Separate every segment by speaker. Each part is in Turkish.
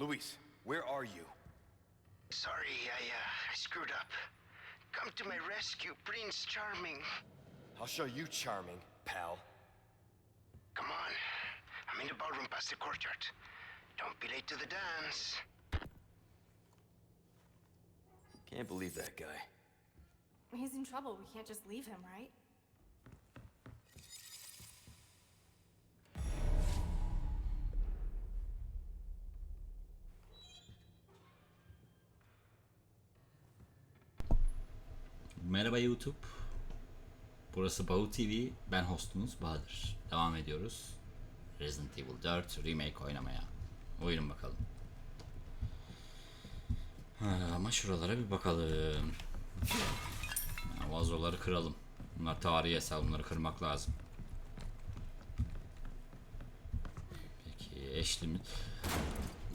Speaker 1: Luis, where are you?
Speaker 2: Sorry, I, uh, I screwed up. Come to my rescue, Prince Charming.
Speaker 1: I'll show you charming, pal.
Speaker 2: Come on. I'm in the ballroom past the courtyard. Don't be late to the dance.
Speaker 1: Can't believe that guy.
Speaker 3: He's in trouble. We can't just leave him, right?
Speaker 4: Merhaba YouTube. Burası Bahu TV. Ben hostunuz Bahadır. Devam ediyoruz. Resident Evil 4 Remake oynamaya. Buyurun bakalım. Ha, ama şuralara bir bakalım. Vazoları kıralım. Bunlar tarihi eser. Bunları kırmak lazım. Peki eşlimiz...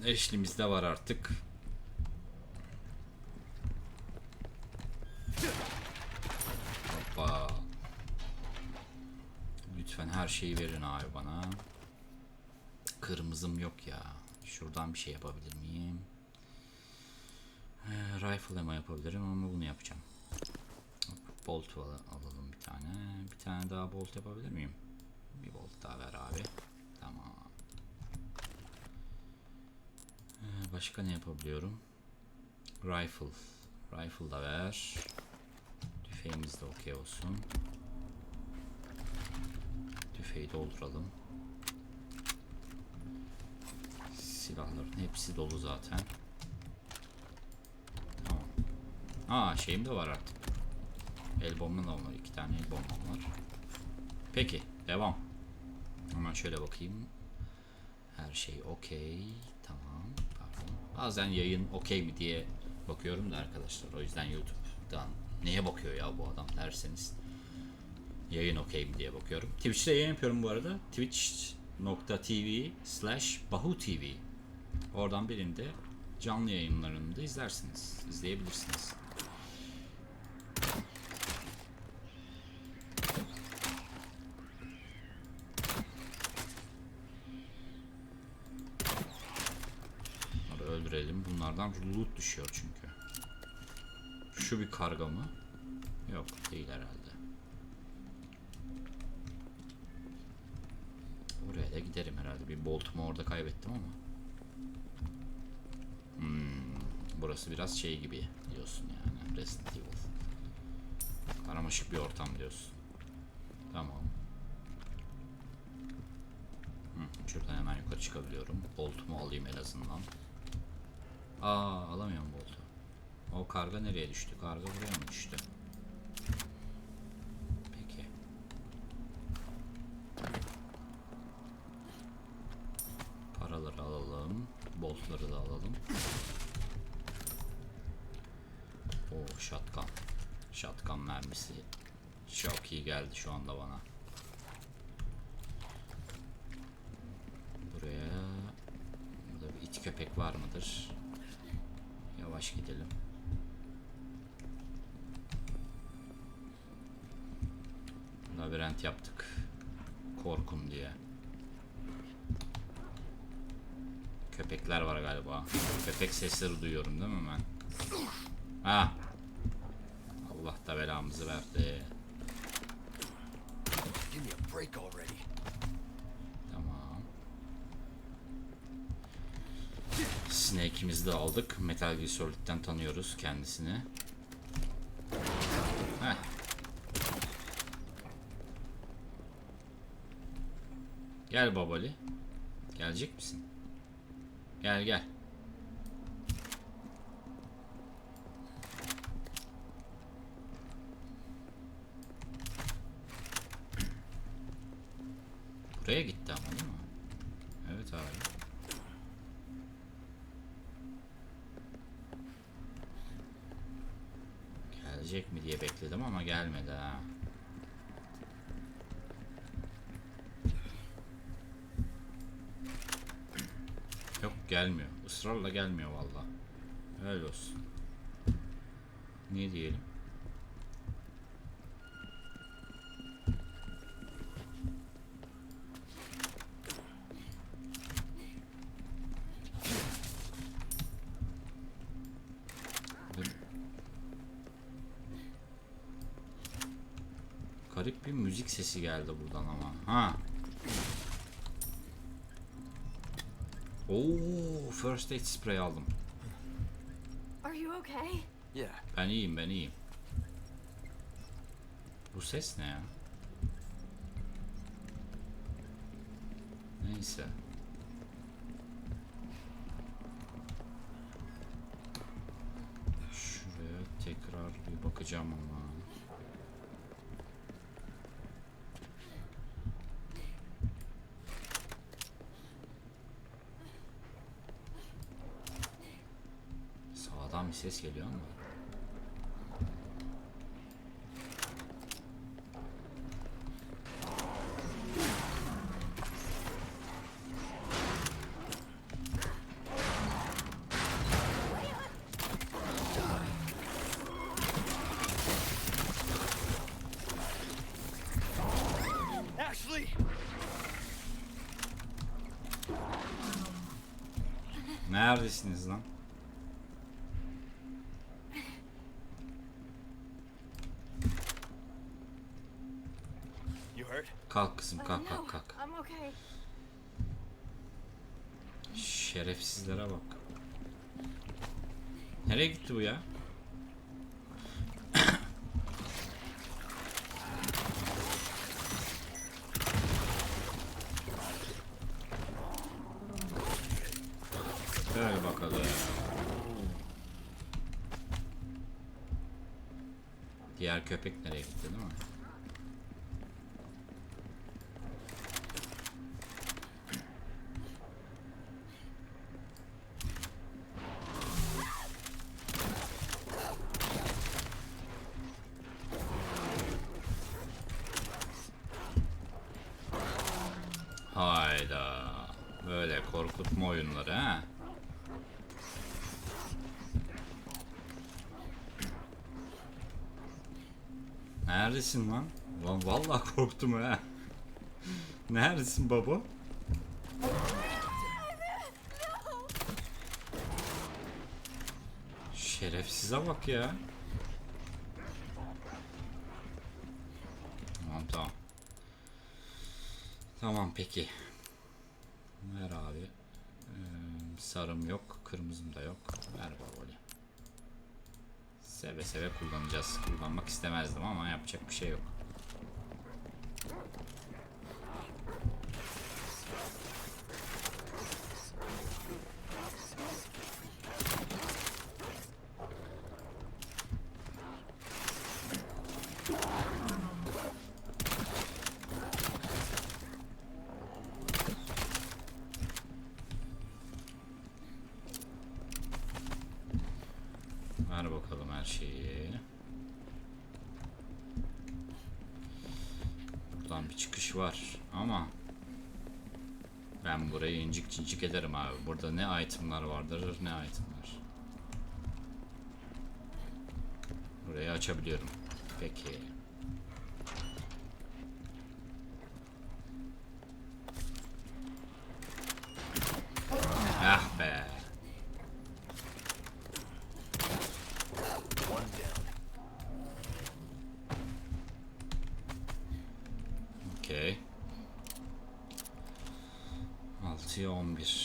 Speaker 4: Eşlimiz de var artık. Lütfen her şeyi verin abi bana. Kırmızım yok ya. Şuradan bir şey yapabilir miyim? Ee, rifle ama yapabilirim ama bunu yapacağım. Hop, bolt al- alalım bir tane. Bir tane daha bolt yapabilir miyim? Bir bolt daha ver abi. Tamam. Ee, başka ne yapabiliyorum? Rifle. Rifle da ver. Tüfeğimiz de okey olsun. Tüfeği dolduralım. Silahların hepsi dolu zaten. Tamam. Aa şeyim de var artık. El bombam da var. iki tane el bombam var. Peki devam. Hemen şöyle bakayım. Her şey okey. Tamam. Pardon. Bazen yayın okey mi diye bakıyorum da arkadaşlar. O yüzden YouTube'dan neye bakıyor ya bu adam derseniz. Yayın okey mi diye bakıyorum. Twitch'te yayın yapıyorum bu arada. Twitch.tv slash Bahu TV. Oradan birinde canlı yayınlarını da izlersiniz. izleyebilirsiniz. Bunları öldürelim. Bunlardan loot düşüyor çünkü. Şu bir karga mı? Yok değil herhalde. Da giderim herhalde. Bir boltumu orada kaybettim ama. Hmm, burası biraz şey gibi diyorsun yani. Resident Evil. Karmaşık bir ortam diyorsun. Tamam. Hı, şuradan hemen yukarı çıkabiliyorum. Boltumu alayım en azından. Aa alamıyorum boltu. O karga nereye düştü? Karga buraya mı düştü? Peki. Paraları alalım. Boltları da alalım. O shotgun. Shotgun mermisi. Çok iyi geldi şu anda bana. Buraya Burada bir it köpek var mıdır? Yavaş gidelim. Labirent yaptık. Korkun diye. Köpekler var galiba. Köpek sesleri duyuyorum değil mi ben? Ha. Allah da belamızı verdi.
Speaker 1: Give me a break already.
Speaker 4: Tamam. Snake'imizi de aldık. Metal Gear Solid'den tanıyoruz kendisini. Heh. Gel babali. Gelecek misin? Gel gel. Buraya gitti ama değil mi? Evet abi. Gelecek mi diye bekledim ama gelmedi ha. Yok gelmiyor. Israrla gelmiyor valla. Öyle olsun. Ne diyelim? Sesi geldi buradan ama. Ha. Oo, first aid spray aldım.
Speaker 3: Are you okay?
Speaker 1: Yeah.
Speaker 4: Ben iyiyim, ben iyiyim. Bu ses ne ya? Neyse. Şuraya tekrar bir bakacağım ama. Sağdan bir ses geliyor ama.
Speaker 1: Ashley!
Speaker 4: Neredesiniz lan? Şerefsizlere bak. Nereye gitti bu ya? Gel bakalım. Diğer köpek nereye gitti değil mi? Neredesin lan? Lan vallahi korktum ha. Neredesin baba? Şerefsize bak ya. Tamam tamam. Tamam peki. Ver abi. Ee, sarım yok, kırmızım da yok. Ver babali. Seve seve kullanacağız. Kullanmak istemezdim ama yapacak bir şey yok. İtemlar vardır ne itemlar. Burayı açabiliyorum. Peki. Ah be. Okey. 6'ya 11.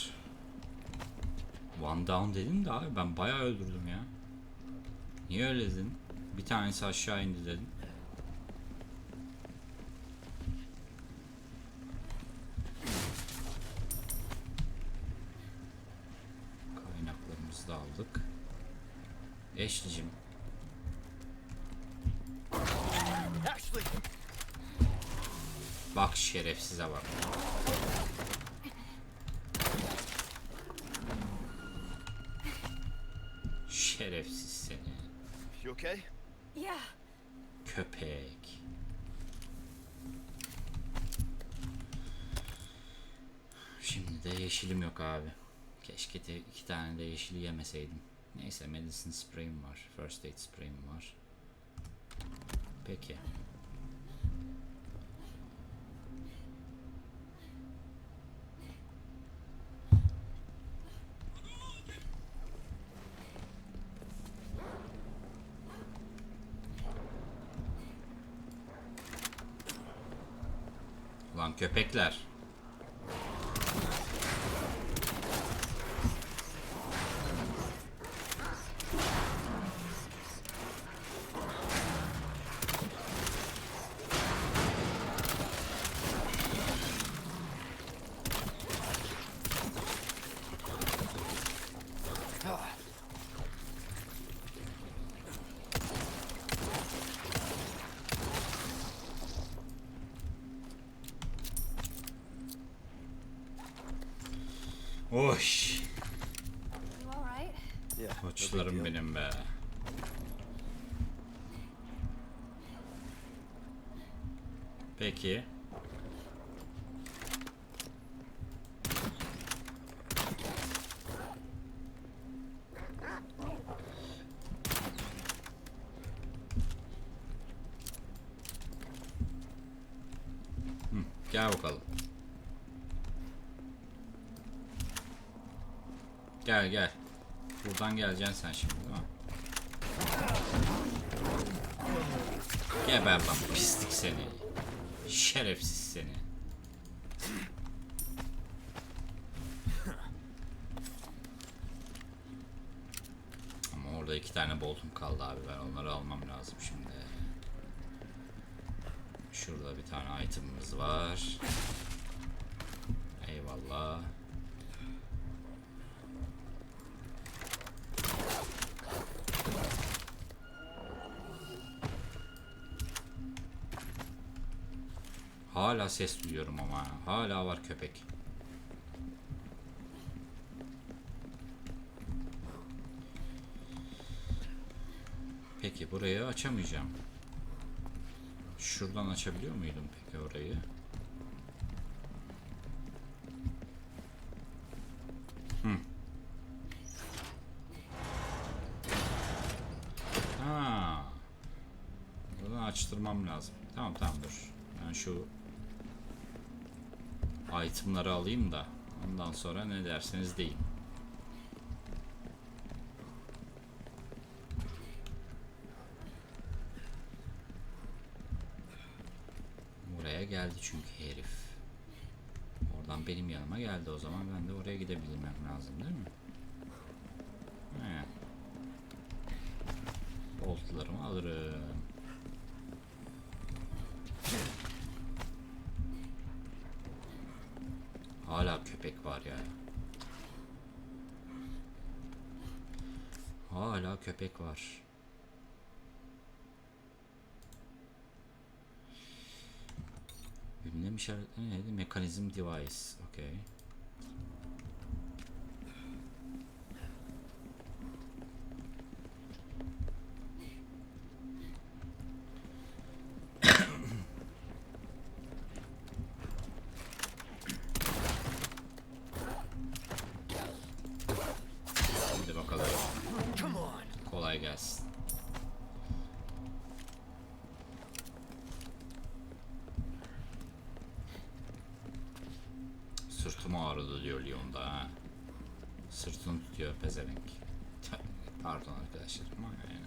Speaker 4: One down dedin de abi ben bayağı öldürdüm ya. Niye öyle dedin? Bir tanesi aşağı indi dedin. Şimdi de yeşilim yok abi. Keşke de iki tane de yeşili yemeseydim. Neyse medicine spray'im var. First aid spray'im var. Peki. Lan köpekler. Koçlarım
Speaker 1: deal.
Speaker 4: benim be. Peki. Gel gel. Buradan geleceksin sen şimdi değil mi? Geber lan pislik seni. Şerefsiz seni. Ama orada iki tane boltum kaldı abi. Ben onları almam lazım şimdi. Şurada bir tane itemimiz var. Eyvallah. Hala ses duyuyorum ama. Hala var köpek. Peki burayı açamayacağım. Şuradan açabiliyor muydum peki orayı? Hı. Ha. Bunu açtırmam lazım. Tamam tamam dur. Ben şu itemları alayım da ondan sonra ne derseniz deyin. Buraya geldi çünkü herif. Oradan benim yanıma geldi o zaman ben de oraya gidebilmem lazım değil mi? Boltlarımı alırım. Köpek var. Ünlem işaretleri neydi? Mekanizm device. Okay. Sırtını tutuyor pezevenk. Pardon arkadaşlar ama yani.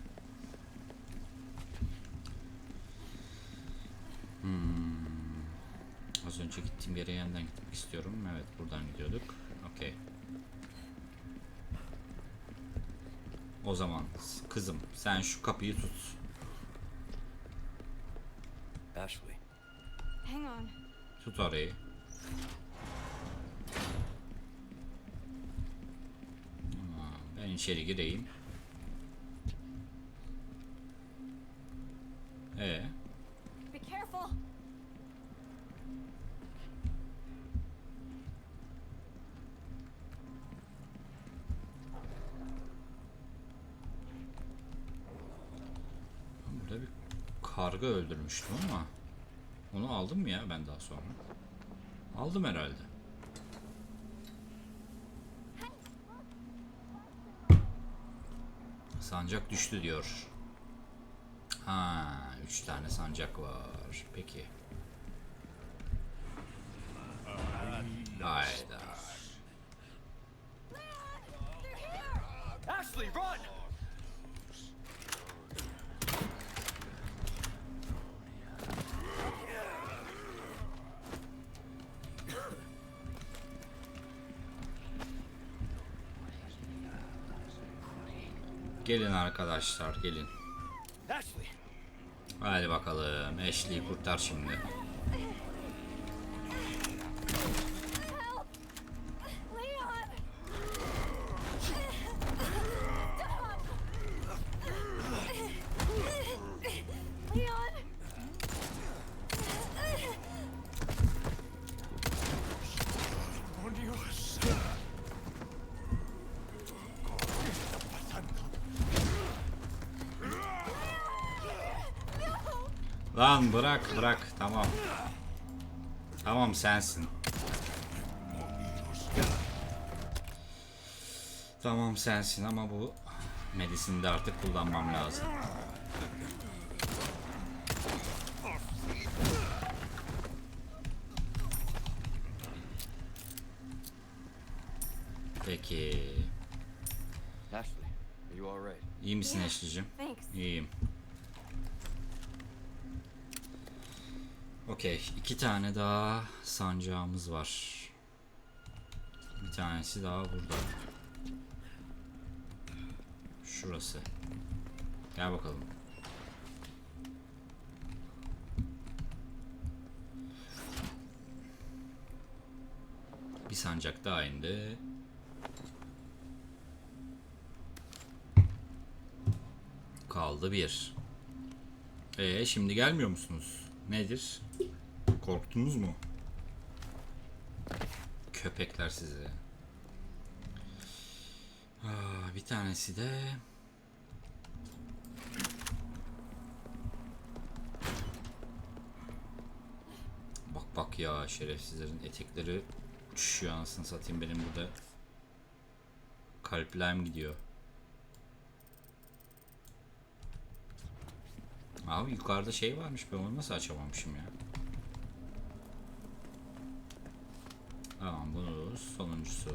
Speaker 4: Hmm. Az önce gittiğim yere yeniden gitmek istiyorum. Evet buradan gidiyorduk. Okey. O zaman kızım sen şu kapıyı tut.
Speaker 1: Ashley.
Speaker 3: Hang on.
Speaker 4: Tut orayı. Ben içeri gireyim. Ee, burada bir karga öldürmüştüm ama onu aldım mı ya ben daha sonra? Aldım herhalde. Sancak düştü diyor. Ha, üç tane sancak var. Peki. Hayda. Gelin arkadaşlar gelin. Hadi bakalım. Ashley'i kurtar şimdi. Lan bırak bırak tamam. Tamam sensin. Tamam sensin ama bu medisini de artık kullanmam lazım. Peki.
Speaker 1: Ashley, are you alright?
Speaker 4: İyi misin?
Speaker 3: Thanks.
Speaker 4: İyiyim. Okey. iki tane daha sancağımız var. Bir tanesi daha burada. Şurası. Gel bakalım. Bir sancak daha indi. Kaldı bir. Ee şimdi gelmiyor musunuz? Nedir? Korktunuz mu? Köpekler sizi. Aa, bir tanesi de Bak bak ya şerefsizlerin etekleri uçuşuyor anasını satayım benim burada kalplerim gidiyor. Abi yukarıda şey varmış ben onu nasıl açamamışım ya. Tamam bunu sonuncusu.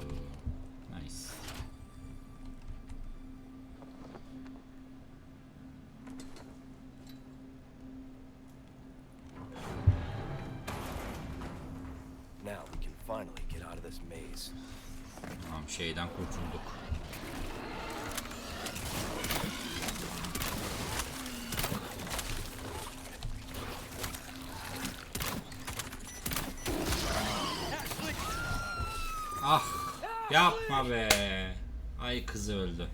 Speaker 4: Nice.
Speaker 1: Now we can finally get out of this maze.
Speaker 4: Tamam şeyden kurtulduk. Yapma be. Ay kızı öldü.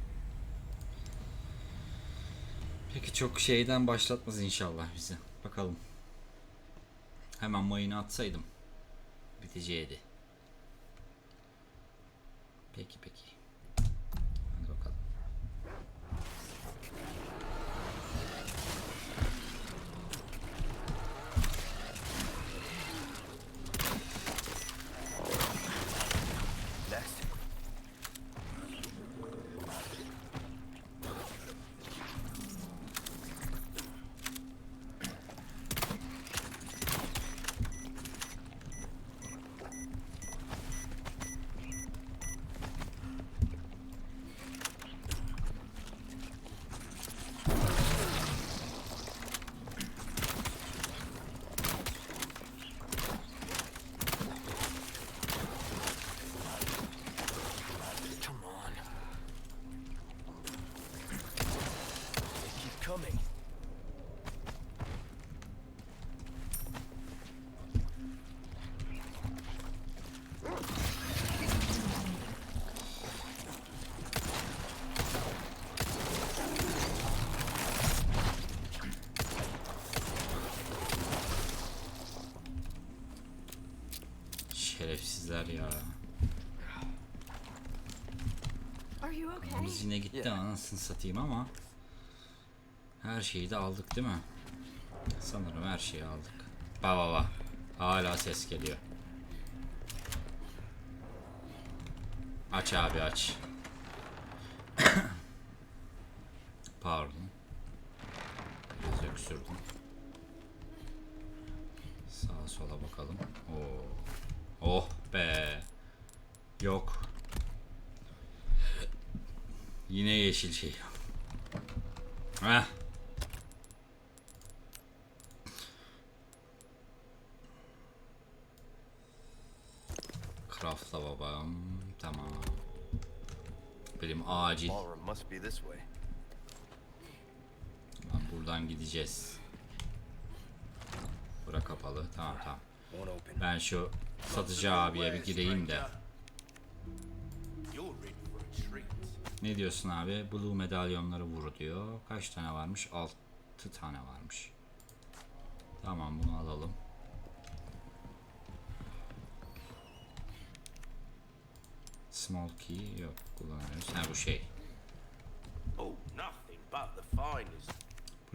Speaker 4: Peki çok şeyden başlatmaz inşallah bizi. Bakalım. Hemen mayını atsaydım. Biteceğiydi. Peki peki. Şerefsizler ya.
Speaker 3: Are you okay?
Speaker 4: Biz yine gitti anasını satayım ama her şeyi de aldık değil mi? Sanırım her şeyi aldık. Ba ba ba. Hala ses geliyor. Aç abi aç. Pardon. Biraz öksürdüm. Sağa sola bakalım. Oo. Oh be. Yok. Yine yeşil şey. Heh. Craftla babam. Tamam. Benim acil.
Speaker 1: Way.
Speaker 4: Buradan gideceğiz. Bura kapalı. Tamam tamam. Ben şu satıcı abiye bir gireyim de. Ne diyorsun abi? Blue medalyonları vur diyor. Kaç tane varmış? 6 tane varmış. Tamam bunu alalım. Small key yok kullanıyoruz. Ha bu şey.
Speaker 5: Oh, nothing but the finest.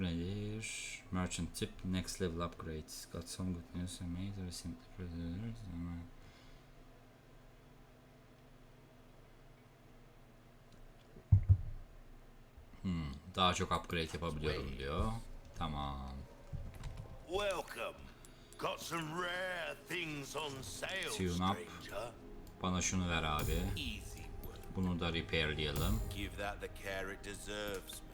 Speaker 4: Bu nedir? Merchant tip next level upgrades. Got some good news and made recently preserved. Hmm, daha çok upgrade yapabiliyorum diyor. Tamam.
Speaker 5: Welcome. Got some rare things on sale,
Speaker 4: Tune up. Bana şunu ver abi. Bunu da repairleyelim.
Speaker 5: Give that the care it deserves.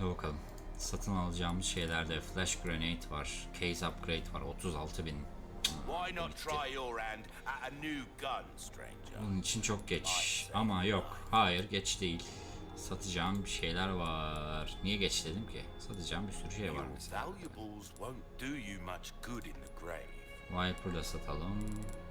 Speaker 4: Dur bakalım. Satın alacağımız şeylerde flash grenade var. Case upgrade var. 36 bin. Bunun için çok geç. Ama yok. Hayır geç değil. Satacağım bir şeyler var. Niye geç dedim ki? Satacağım bir sürü şey var mesela.
Speaker 5: valuables won't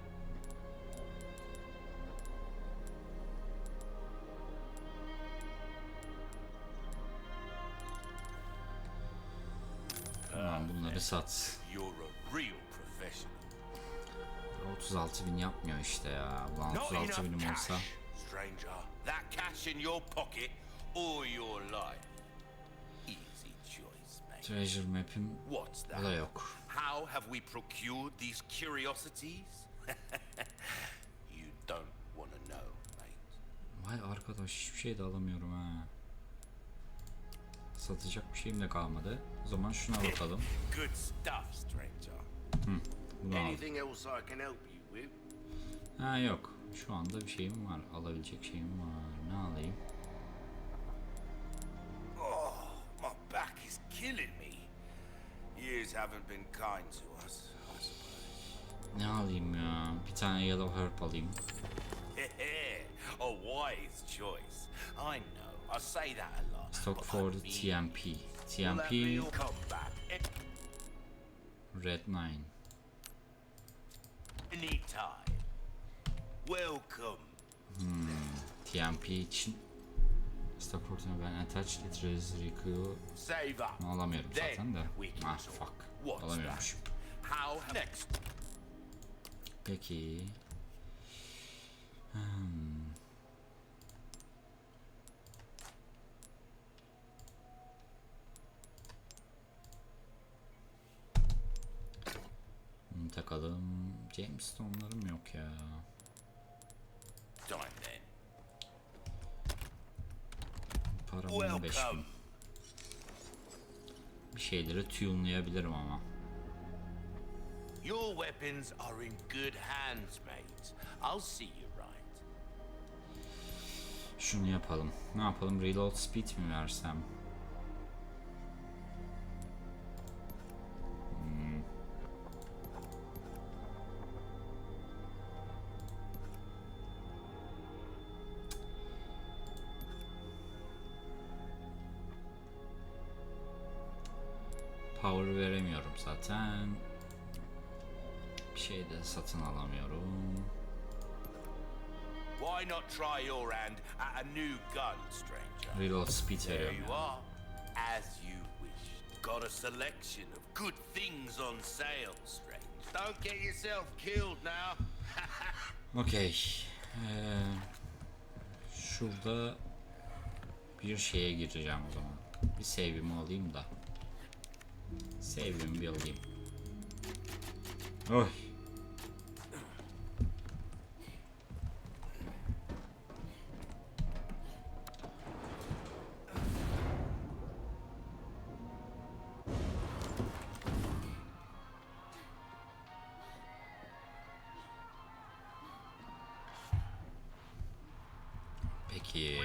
Speaker 4: Bunları sat.
Speaker 5: You're a real professional.
Speaker 4: 36 bin yapmıyor işte ya. Ulan
Speaker 5: Not
Speaker 4: 36 binim olsa. Treasure map'im bu da yok.
Speaker 5: How have we procured these curiosities? you don't want to know, mate.
Speaker 4: Vay arkadaş hiçbir şey de alamıyorum ha. Satacak bir şeyim de kalmadı. O zaman şuna bakalım.
Speaker 5: Stranger.
Speaker 4: Bunu al.
Speaker 5: Anything else I can help you with?
Speaker 4: Ha yok. Şu anda bir şeyim var. Alabilecek şeyim var. Ne alayım?
Speaker 5: Oh, my back is killing me. Years haven't been kind to us, I suppose.
Speaker 4: Ne alayım ya? Bir tane yellow herb alayım.
Speaker 5: a wise choice. I know.
Speaker 4: Stock for TMP. TMP Red 9.
Speaker 5: anytime. Welcome.
Speaker 4: TMP için Stock for ben attach it Riku alamıyorum zaten de. Ah fuck. Alamıyormuşum.
Speaker 5: that? How next?
Speaker 4: Peki. Hmm. Bunu takalım. Jamestone'larım yok ya. Param 15 bin. Bir şeyleri tune'layabilirim ama.
Speaker 5: Your weapons are in good hands, mate. I'll see you right.
Speaker 4: Şunu yapalım. Ne yapalım? Reload speed mi versem? Power veremiyorum zaten. Bir şey de satın alamıyorum.
Speaker 5: Why not try your hand at a new gun, stranger?
Speaker 4: Reload speed
Speaker 5: There you are, as you wish. Got a selection of good things on sale, stranger. Don't get yourself killed now.
Speaker 4: Okey. Ee, şurada bir şeye gireceğim o zaman. Bir save'imi alayım da. Save'imi bir alayım. Oy. Peki.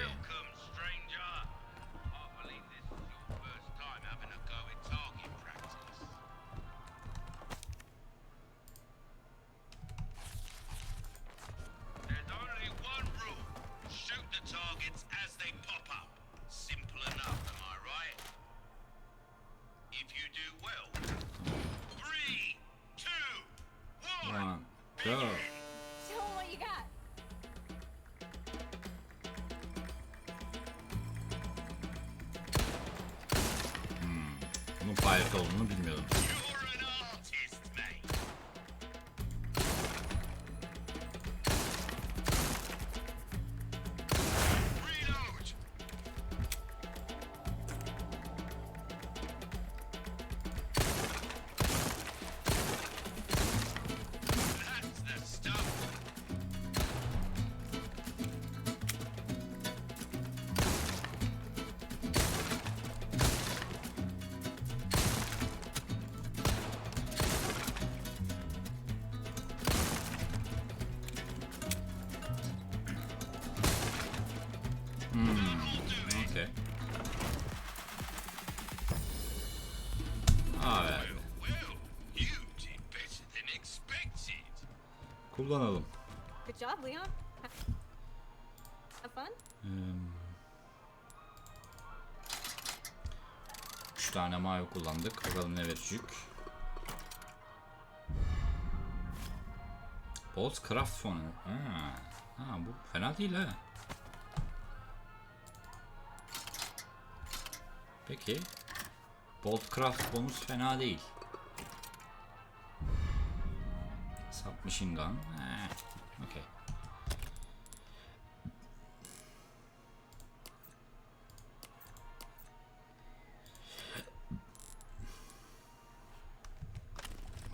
Speaker 4: Bunun pirate Kullanalım.
Speaker 3: Good job, Leon. Ha- Have fun?
Speaker 4: Hmm. Üç tane mavi kullandık. Bakalım ne verecek. Bolt Craft fonu. Ha. ha bu fena değil ha. Peki. Bolt Craft bonus fena değil. Submachine Gun. Ha. Okey.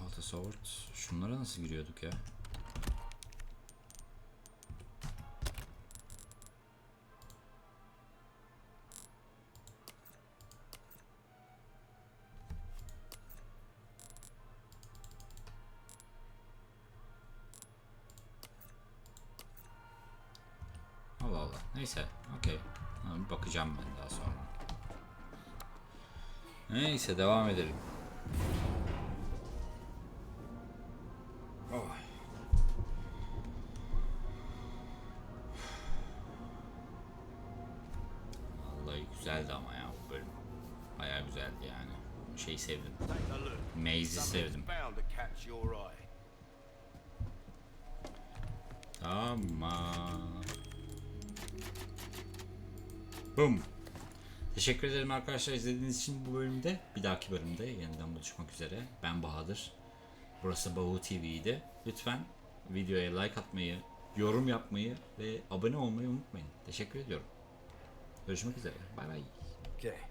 Speaker 4: Alta Sword. Şunlara nasıl giriyorduk ya? Allah Allah. Neyse. Okey. Bakacağım ben daha sonra. Neyse devam edelim. Bum. Teşekkür ederim arkadaşlar izlediğiniz için bu bölümde. Bir dahaki bölümde yeniden buluşmak üzere. Ben Bahadır. Burası Bahu TV'ydi. Lütfen videoya like atmayı, yorum yapmayı ve abone olmayı unutmayın. Teşekkür ediyorum. Görüşmek üzere. Bay bay.
Speaker 1: Okay.